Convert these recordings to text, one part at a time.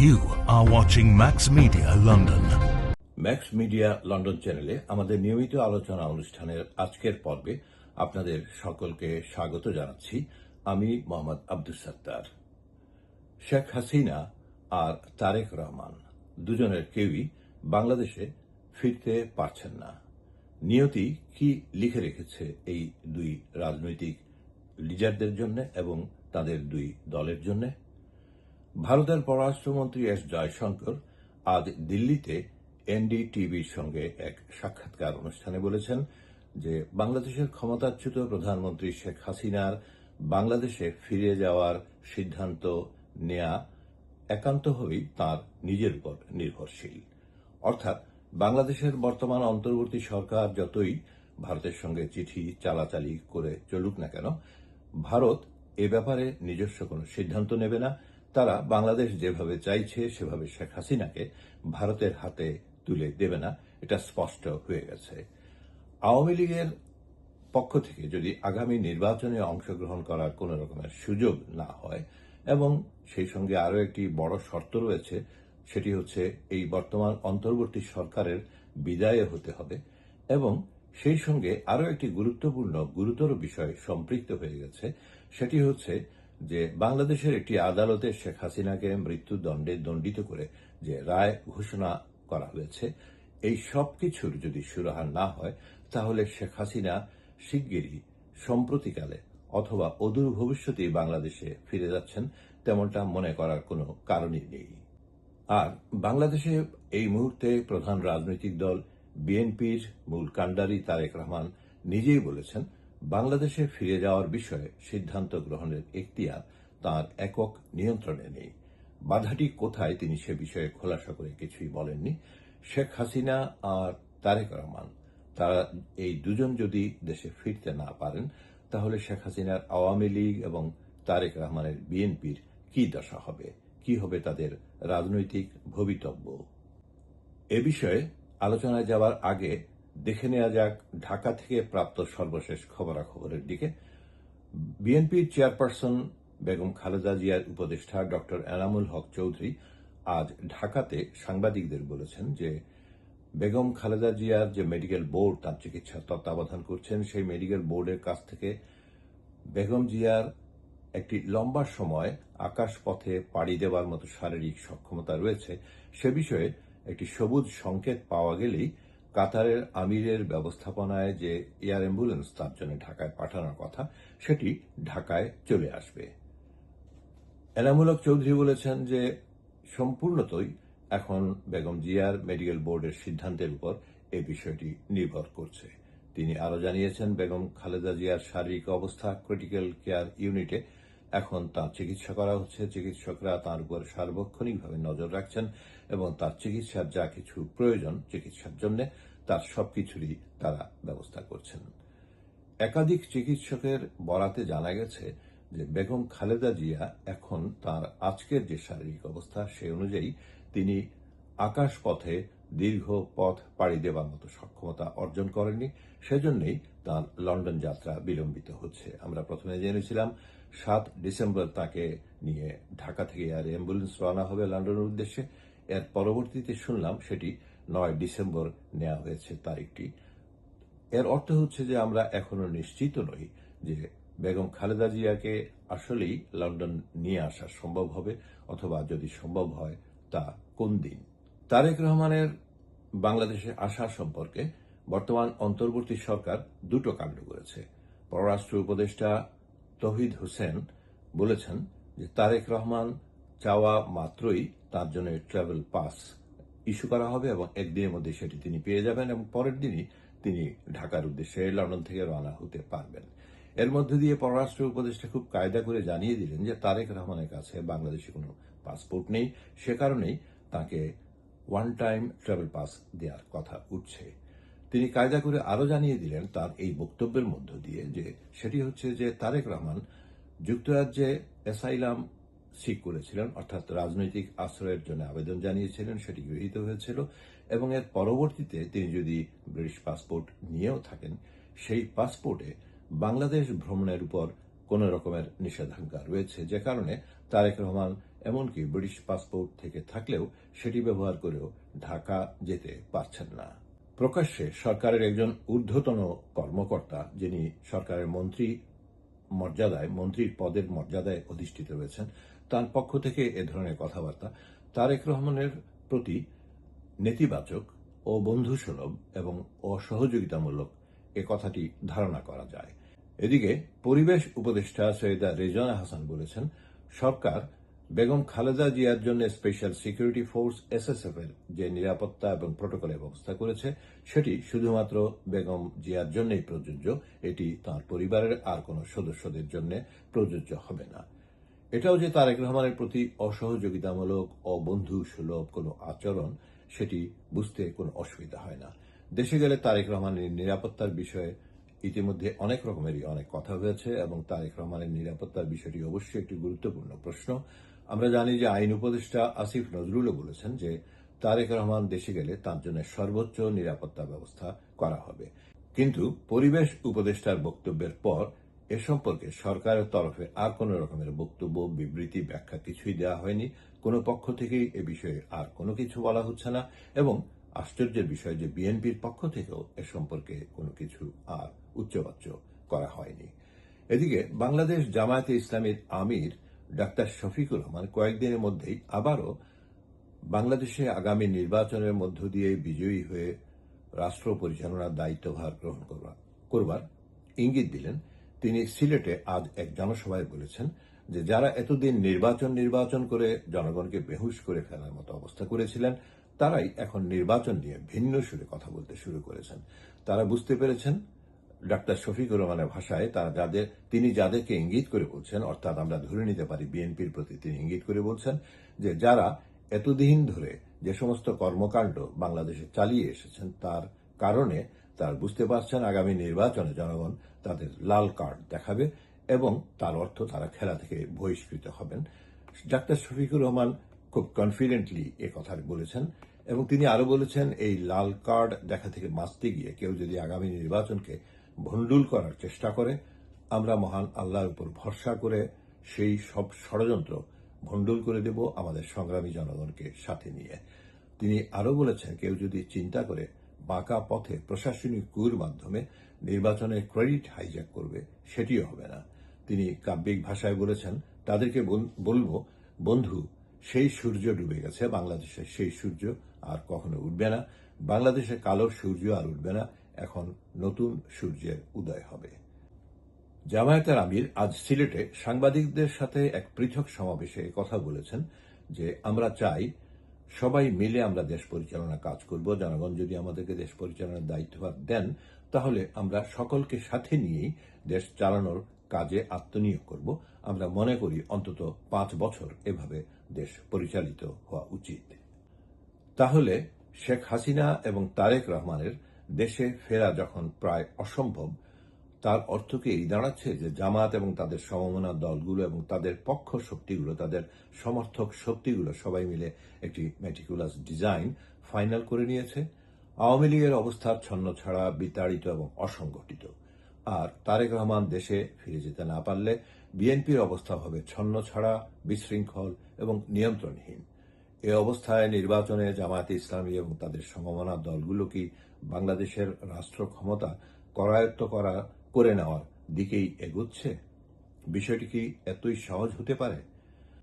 You are watching Max Media London. Max Media London চ্যানেলে আমাদের নিয়মিত আলোচনা অনুষ্ঠানের আজকের পর্বে আপনাদের সকলকে স্বাগত জানাচ্ছি। আমি মোহাম্মদ আব্দুল সত্তার। শেখ হাসিনা আর তারেক রহমান দুজনের কেউই বাংলাদেশে ফিরতে পারছেন না। নিয়তি কি লিখে রেখেছে এই দুই রাজনৈতিক লিডারদের জন্য এবং তাদের দুই দলের জন্য? ভারতের পররাষ্ট্রমন্ত্রী এস জয়শঙ্কর আজ দিল্লিতে এনডিটিভির সঙ্গে এক সাক্ষাৎকার অনুষ্ঠানে বলেছেন যে বাংলাদেশের ক্ষমতাচ্যুত প্রধানমন্ত্রী শেখ হাসিনার বাংলাদেশে ফিরে যাওয়ার সিদ্ধান্ত নেয়া একান্তভাবেই তার নিজের উপর নির্ভরশীল। অর্থাৎ বাংলাদেশের বর্তমান অন্তর্বর্তী সরকার যতই ভারতের সঙ্গে চিঠি চালাচালি করে চলুক না কেন, ভারত এ ব্যাপারে নিজস্ব কোনো সিদ্ধান্ত নেবে না। তারা বাংলাদেশ যেভাবে চাইছে, সেভাবে শেখ হাসিনাকে ভারতের হাতে তুলে দেবে না, এটা স্পষ্ট হয়ে গেছে। আওয়ামী লীগের পক্ষ থেকে যদি আগামী নির্বাচনে অংশগ্রহণ করার কোন রকমের সুযোগ না হয়, এবং সেই সঙ্গে আরও একটি বড় শর্ত রয়েছে, সেটি হচ্ছে এই বর্তমান অন্তর্বর্তী সরকারের বিদায় হতে হবে, এবং সেই সঙ্গে আরও একটি গুরুত্বপূর্ণ, গুরুতর বিষয় সম্পৃক্ত হয়ে গেছে, সেটি হচ্ছে যে বাংলাদেশের একটি আদালতে শেখ হাসিনাকে মৃত্যুদণ্ডে দণ্ডিত করে যে রায় ঘোষণা করা হয়েছে, এই সব কিছুর যদি সুরাহা না হয়, তাহলে শেখ হাসিনা শিগগিরই সম্প্রতিকালে অথবা অদূর ভবিষ্যতেই বাংলাদেশে ফিরে যাচ্ছেন তেমনটা মনে করার কোনো কারণই নেই। আর বাংলাদেশে এই মুহূর্তে প্রধান রাজনৈতিক দল, বিএনপির মূল কাণ্ডারি তারেক রহমান নিজেই বলেছেন বাংলাদেশে ফিরে যাওয়ার বিষয়ে সিদ্ধান্ত গ্রহণের এখতিয়ার তার একক নিয়ন্ত্রণে নেই। বাধাটি কোথায় তিনি সে বিষয়ে খোলাসা করে কিছুই বলেননি। শেখ হাসিনা আর তারেক রহমান, তারা এই দুজন যদি দেশে ফিরতে না পারেন, তাহলে শেখ হাসিনার আওয়ামী লীগ এবং তারেক রহমানের বিএনপির কি দশা হবে? কি হবে তাদের রাজনৈতিক ভবিতব্য? এ বিষয়ে আলোচনায় যাওয়ার আগে দেখে নেওয়া যাক ঢাকা থেকে প্রাপ্ত সর্বশেষ খবরাখবরের দিকে। বিএনপির চেয়ারপারসন বেগম খালেদা জিয়ার উপদেষ্টা ডক্টর এনামুল হক চৌধুরী আজ ঢাকাতে সাংবাদিকদের বলেছেন যে, বেগম খালেদা জিয়ার যে মেডিকেল বোর্ড, তার চিকিৎসার তত্ত্বাবধান করছেন, সেই মেডিকেল বোর্ডের কাছ থেকে বেগম জিয়ার একটি লম্বা সময় আকাশ পথে পাড়ি দেওয়ার মতো শারীরিক সক্ষমতা রয়েছে। সে বিষয়ে একটি সবুজ সংকেত পাওয়া গেলেই কাতারের আমিরের ব্যবস্থাপনায় যে এয়ার অ্যাম্বুলেন্স তার জন্য ঢাকায় পাঠানোর কথা, সেটি ঢাকায় চলে আসবে। এনামূলক চৌধুরী বলেছেন যে সম্পূর্ণতই এখন বেগম জিয়ার মেডিকেল বোর্ডের সিদ্ধান্তের উপর এই বিষয়টি নির্ভর করছে। তিনি আরও জানিয়েছেন, বেগম খালেদা জিয়ার শারীরিক অবস্থা, ক্রিটিক্যাল কেয়ার ইউনিটে এখন তার চিকিৎসা করা হচ্ছে। চিকিৎসকরা তার উপর সার্বক্ষণিকভাবে নজর রাখছেন। এবং তার চিকিৎসার যা কিছু প্রয়োজন চিকিৎসার জন্য তার সবকিছুরই তারা ব্যবস্থা করছেন। একাধিক চিকিৎসকের বরাতে জানা গেছে যে বেগম খালেদা জিয়া এখন তার আজকের যে শারীরিক অবস্থা সে অনুযায়ী তিনি আকাশ পথে দীর্ঘ পথ পাড়ি দেওয়ার মতো সক্ষমতা অর্জন করেননি। সেজন্যই তার লন্ডন যাত্রা বিলম্বিত হচ্ছে। আমরা প্রথমে জেনেছিলাম সাত ডিসেম্বর তাকে নিয়ে ঢাকা থেকে এয়ার অ্যাম্বুলেন্স রওনা হবে লন্ডনের উদ্দেশ্যে। এর পরবর্তীতে শুনলাম সেটি নয় ডিসেম্বর নেওয়া হয়েছে তারিখটি এর অর্থ হচ্ছে যে আমরা এখনও নিশ্চিত নই যে বেগম খালেদা জিয়াকে আসলেই লন্ডন নিয়ে আসা সম্ভব হবে অথবা যদি সম্ভব হয়, তা কোন দিন? তারেক রহমানের বাংলাদেশে আসা সম্পর্কে বর্তমান অন্তর্বর্তী সরকার দুটো কাণ্ড করেছে। পররাষ্ট্র উপদেষ্টা তহিদ হোসেন বলেছেন যে তারেক রহমান চাওয়া মাত্রই তার জন্য ট্রাভেল পাস ইস্যু করা হবে এবং একদিনের মধ্যে সেটি তিনি পেয়ে যাবেন এবং পরের দিনই তিনি ঢাকার উদ্দেশ্যে লন্ডন থেকে রওনা হতে পারবেন। এর মধ্যে দিয়ে পররাষ্ট্র উপদেষ্টা খুব কায়দা করে জানিয়ে দিলেন যে তারেক রহমানের কাছে বাংলাদেশে কোনো পাসপোর্ট নেই, সে কারণেই তাকে ওয়ান টাইম ট্রাভেল পাস দেওয়ার কথা উঠছে। তিনি কায়দা করে আরও জানিয়ে দিলেন তার এই বক্তব্যের মধ্য দিয়ে যে সেটি হচ্ছে যে তারেক রহমান যুক্তরাজ্যে অ্যাসাইলাম সিক করেছিলেন, অর্থাৎ রাজনৈতিক আশ্রয়ের জন্য আবেদন জানিয়েছিলেন, সেটি গৃহীত হয়েছিল এবং এর পরবর্তীতে তিনি যদি ব্রিটিশ পাসপোর্ট নিয়েও থাকেন, সেই পাসপোর্টে বাংলাদেশ ভ্রমণের উপর কোন রকমের নিষেধাজ্ঞা রয়েছে। যে কারণে তারেক রহমান এমনকি ব্রিটিশ পাসপোর্ট থেকে থাকলেও সেটি ব্যবহার করেও ঢাকা যেতে পারছেন না। প্রকাশ্যে সরকারের একজন ঊর্ধ্বতন কর্মকর্তা, যিনি সরকারের মন্ত্রী মর্যাদায়, মন্ত্রীর পদের মর্যাদায় অধিষ্ঠিত রয়েছেন তার পক্ষ থেকে এ ধরনের কথাবার্তা। তারেক রহমানের প্রতি নেতিবাচক ও বন্ধুসুলভ এবং অসহযোগিতামূলক এ কথাটি ধারণা করা যায়। এদিকে পরিবেশ উপদেষ্টা সৈয়দা রেজানা হাসান বলেছেন, সরকার বেগম খালেদা জিয়ার জন্য স্পেশাল সিকিউরিটি ফোর্স এসএসএফ এর যে নিরাপত্তা এবং প্রোটোকলের ব্যবস্থা করেছে, সেটি শুধুমাত্র বেগম জিয়ার জন্যই প্রযোজ্য, এটি তার পরিবারের আর কোনো সদস্যদের জন্য প্রযোজ্য হবে না। এটাও যে তারেক রহমানের প্রতি অসহযোগিতামূলক অবন্ধু সুলভ কোনো আচরণ, সেটি বুঝতে কোনো অসুবিধা হয় না। দেশে গেলে তারেক রহমানের নিরাপত্তার বিষয়ে ইতিমধ্যে অনেক রকমেরই অনেক কথা হয়েছে এবং তারেক রহমানের নিরাপত্তার বিষয়টি অবশ্যই একটি গুরুত্বপূর্ণ প্রশ্ন। আমরা জানি যে আইন উপদেষ্টা আসিফ নজরুলও বলেছেন যে তারেক রহমান দেশে গেলে তার জন্য সর্বোচ্চ নিরাপত্তা ব্যবস্থা করা হবে। কিন্তু পরিবেশ উপদেষ্টার বক্তব্যের পর এ সম্পর্কে সরকারের তরফে আর কোন রকমের বক্তব্য, বিবৃতি, ব্যাখ্যা কিছুই দেওয়া হয়নি। কোনো পক্ষ থেকেই এ বিষয়ে আর কোনো কিছু বলা হচ্ছে না এবং আশ্চর্যের বিষয় যে বিএনপির পক্ষ থেকেও এ সম্পর্কে কোনো কিছু আর উচ্চবাচ্য করা হয়নি। এদিকে বাংলাদেশ জামায়াতে ইসলামীর আমির ডাক্তার শফিকুর রহমান কয়েকদিনের মধ্যেই আবারও বাংলাদেশে আগামী নির্বাচনের মধ্য দিয়ে বিজয়ী হয়ে রাষ্ট্র পরিচালনার দায়িত্বভার গ্রহণ করবার ইঙ্গিত দিলেন। তিনি সিলেটে আজ এক জনসভায় বলেছেন যে যারা এতদিন নির্বাচন নির্বাচন করে জনগণকে বেহুশ করে ফেলার মতো অবস্থা করেছিলেন, তারাই এখন নির্বাচন নিয়ে ভিন্ন সুরে কথা বলতে শুরু করেছেন। তারা বুঝতে পেরেছেন, ডাক্তার শফিকুর রহমানের ভাষায় তারা যাদের, তিনি যাদেরকে ইঙ্গিত করে বলছেন, অর্থাৎ আমরা ধরে নিতে পারি বিএনপির প্রতি তিনি ইঙ্গিত করে বলছেন, যে যারা এতদিন ধরে যে সমস্ত কর্মকাণ্ড বাংলাদেশে চালিয়ে এসেছেন, তার কারণে তার বুঝতে পারছেন আগামী নির্বাচনে জনগণ তাদের লাল কার্ড দেখাবে এবং তার অর্থ তারা খেলা থেকে বহিষ্কৃত হবেন। ডাক্তার শফিকুর রহমান খুব কনফিডেন্টলি এ কথা বলেছেন এবং তিনি আরও বলেছেন, এই লাল কার্ড দেখা থেকে বাঁচতে গিয়ে কেউ যদি আগামী নির্বাচনকে ভণ্ডুল করার চেষ্টা করে, আমরা মহান আল্লাহর উপর ভরসা করে সেই সব ষড়যন্ত্র ভণ্ডুল করে দেব আমাদের সংগ্রামী জনগণকে সাথে নিয়ে। তিনি আরও বলেছেন, কেউ যদি চিন্তা করে বাঁকা পথে প্রশাসনিক কুর মাধ্যমে নির্বাচনের ক্রেডিট হাইজ্যাক করবে, সেটিও হবে না। তিনি কাব্যিক ভাষায় বলেছেন, তাদেরকে বল- বলব, বন্ধু, সেই সূর্য ডুবে গেছে বাংলাদেশের সেই সূর্য আর কখনো উঠবে না। বাংলাদেশে কালো সূর্য আর উঠবে না, এখন নতুন সূর্যের উদয় হবে। জামায়াতের আমির আজ সিলেটে সাংবাদিকদের সাথে এক পৃথক সমাবেশে কথা বলেছেন যে, আমরা চাই সবাই মিলে আমরা দেশ পরিচালনা কাজ করব। জনগণ যদি আমাদেরকে দেশ পরিচালনার দায়িত্বভার দেন, তাহলে আমরা সকলকে সাথে নিয়েই দেশ চালানোর কাজে আত্মনিয়োগ করব। আমরা মনে করি অন্তত পাঁচ বছর এভাবে দেশ পরিচালিত হওয়া উচিত। তাহলে শেখ হাসিনা এবং তারেক রহমানের দেশে ফেরা যখন প্রায় অসম্ভব তার অর্থ কি এই দাঁড়াচ্ছে যে জামাত এবং তাদের সমমনা দলগুলো এবং তাদের পক্ষ শক্তিগুলো, তাদের সমর্থক শক্তিগুলো সবাই মিলে একটি মেটিকুলাস ডিজাইন ফাইনাল করে নিয়েছে। আওয়ামী লীগের অবস্থা ছন্ন ছাড়া বিতাড়িত এবং অসংগঠিত। আর তারেক রহমান দেশে ফিরে যেতে না পারলে বিএনপির অবস্থা হবে ছন্ন ছাড়া, বিশৃঙ্খল এবং নিয়ন্ত্রণহীন। এ অবস্থায় নির্বাচনে জামায়াতে ইসলামী এবং তাদের সমমনা দলগুলো কি বাংলাদেশের রাষ্ট্র ক্ষমতা করায়ত্ত করা করে নেওয়ার দিকেই এগোচ্ছে? বিষয়টি কি এতই সহজ হতে পারে?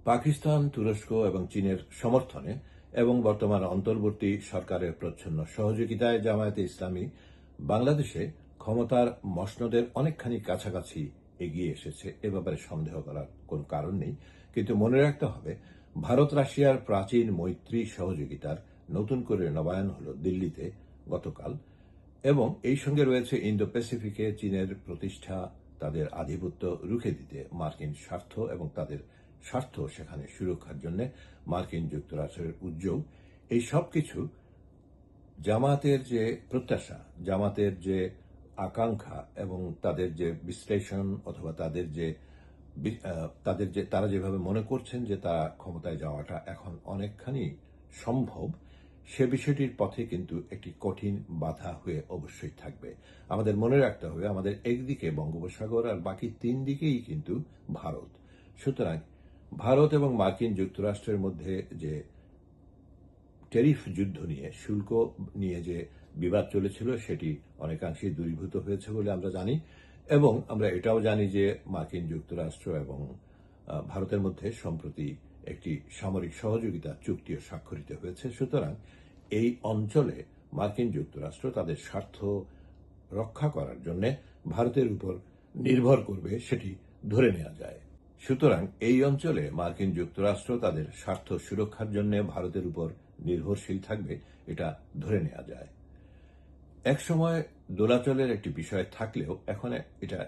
পাকিস্তান, তুরস্ক এবং চীনের সমর্থনে এবং বর্তমান অন্তর্বর্তী সরকারের প্রচ্ছন্ন সহযোগিতায় জামায়াতে ইসলামী বাংলাদেশে ক্ষমতার মসনদের অনেকখানি কাছাকাছি এগিয়ে এসেছে। এ ব্যাপারে সন্দেহ করার কোনো কারণ নেই। কিন্তু মনে রাখতে হবে, ভারত রাশিয়ার প্রাচীন মৈত্রী সহযোগিতার নতুন করে নবায়ন হল দিল্লিতে গতকাল। এবং এই সঙ্গে রয়েছে ইন্দো প্যাসিফিকে চীনের প্রতিষ্ঠা তাদের আধিপত্য রুখে দিতে মার্কিন স্বার্থ এবং তাদের স্বার্থ সেখানে সুরক্ষার জন্য মার্কিন যুক্তরাষ্ট্রের উদ্যোগ। এই সব কিছু জামাতের যে প্রত্যাশা, জামাতের যে আকাঙ্ক্ষা এবং তাদের যে বিশ্লেষণ অথবা তাদের যে তাদের যে, তারা যেভাবে মনে করছেন যে তারা ক্ষমতায় যাওয়াটা এখন অনেকখানি সম্ভব সে বিষয়টির পথে কিন্তু একটি কঠিন বাধা হয়ে অবশ্যই থাকবে। আমাদের মনে রাখতে হবে, আমাদের একদিকে বঙ্গোপসাগর আর বাকি তিন দিকেই কিন্তু ভারত। সুতরাং ভারত এবং মার্কিন যুক্তরাষ্ট্রের মধ্যে যে ট্যারিফ যুদ্ধ নিয়ে, শুল্ক নিয়ে যে বিবাদ চলেছিল, সেটি অনেকাংশেই দূরীভূত হয়েছে বলে আমরা জানি। এবং আমরা এটাও জানি যে মার্কিন যুক্তরাষ্ট্র এবং ভারতের মধ্যে সম্প্রতি একটি সামরিক সহযোগিতা চুক্তিও স্বাক্ষরিত হয়েছে। সুতরাং এই অঞ্চলে মার্কিন যুক্তরাষ্ট্র তাদের স্বার্থ রক্ষা করার জন্য ভারতের উপর নির্ভর করবে, সেটি ধরে নেওয়া যায়। সুতরাং এই অঞ্চলে মার্কিন যুক্তরাষ্ট্র তাদের স্বার্থ সুরক্ষার জন্য ভারতের উপর নির্ভরশীল থাকবে, এটা ধরে নেওয়া যায়। এক সময় দোলাচলের একটি বিষয় থাকলেও এখন এটা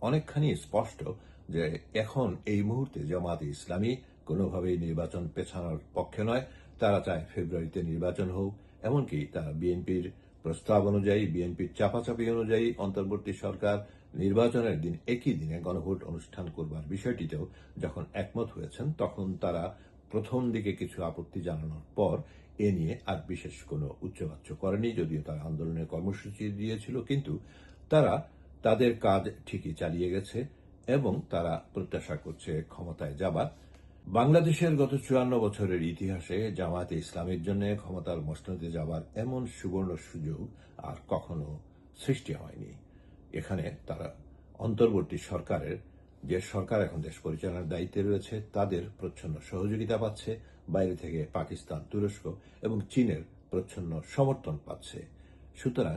অনেকখানি স্পষ্ট যে এখন এই মুহূর্তে জামাতে ইসলামী কোনোভাবেই নির্বাচন পেছানোর পক্ষে নয়। তারা চায় ফেব্রুয়ারিতে নির্বাচন হোক, এমনকি তারা বিএনপির প্রস্তাব অনুযায়ী, বিএনপির চাপাচাপি অনুযায়ী অন্তর্বর্তী সরকার নির্বাচনের দিন একই দিনে গণভোট অনুষ্ঠান করবার বিষয়টিতেও যখন একমত হয়েছেন, তখন তারা প্রথম দিকে কিছু আপত্তি জানানোর পর এ নিয়ে আর বিশেষ কোনো উচ্চবাচ্য করেনি, যদিও তারা আন্দোলনের কর্মসূচি দিয়েছিল, কিন্তু তারা তাদের কাজ ঠিকই চালিয়ে গেছে এবং তারা প্রত্যাশা করছে ক্ষমতায় যাবার। বাংলাদেশের গত চুয়ান্ন বছরের ইতিহাসে জামায়াতে ইসলামের জন্য ক্ষমতার মসনদে যাবার এমন সুবর্ণ সুযোগ আর কখনো সৃষ্টি হয়নি। এখানে তারা অন্তর্বর্তী সরকারের, যে সরকার এখন দেশ পরিচালনার দায়িত্বে রয়েছে, তাদের প্রচ্ছন্ন সহযোগিতা পাচ্ছে, বাইরে থেকে পাকিস্তান, তুরস্ক এবং চীনের প্রচ্ছন্ন সমর্থন পাচ্ছে। সুতরাং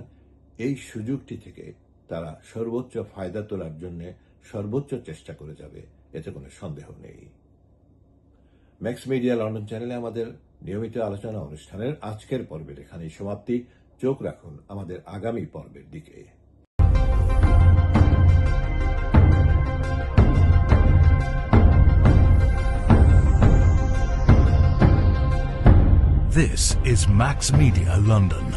এই সুযোগটি থেকে তারা সর্বোচ্চ ফায়দা তোলার জন্য সর্বোচ্চ চেষ্টা করে যাবে, এতে কোনো সন্দেহ নেই। ম্যাক্স মিডিয়া লন্ডন চ্যানেলে আমাদের নিয়মিত আলোচনা অনুষ্ঠানের আজকের পর্বের এখানেই সমাপ্তি চোখ রাখুন আমাদের আগামী পর্বের দিকে This is Max Media London.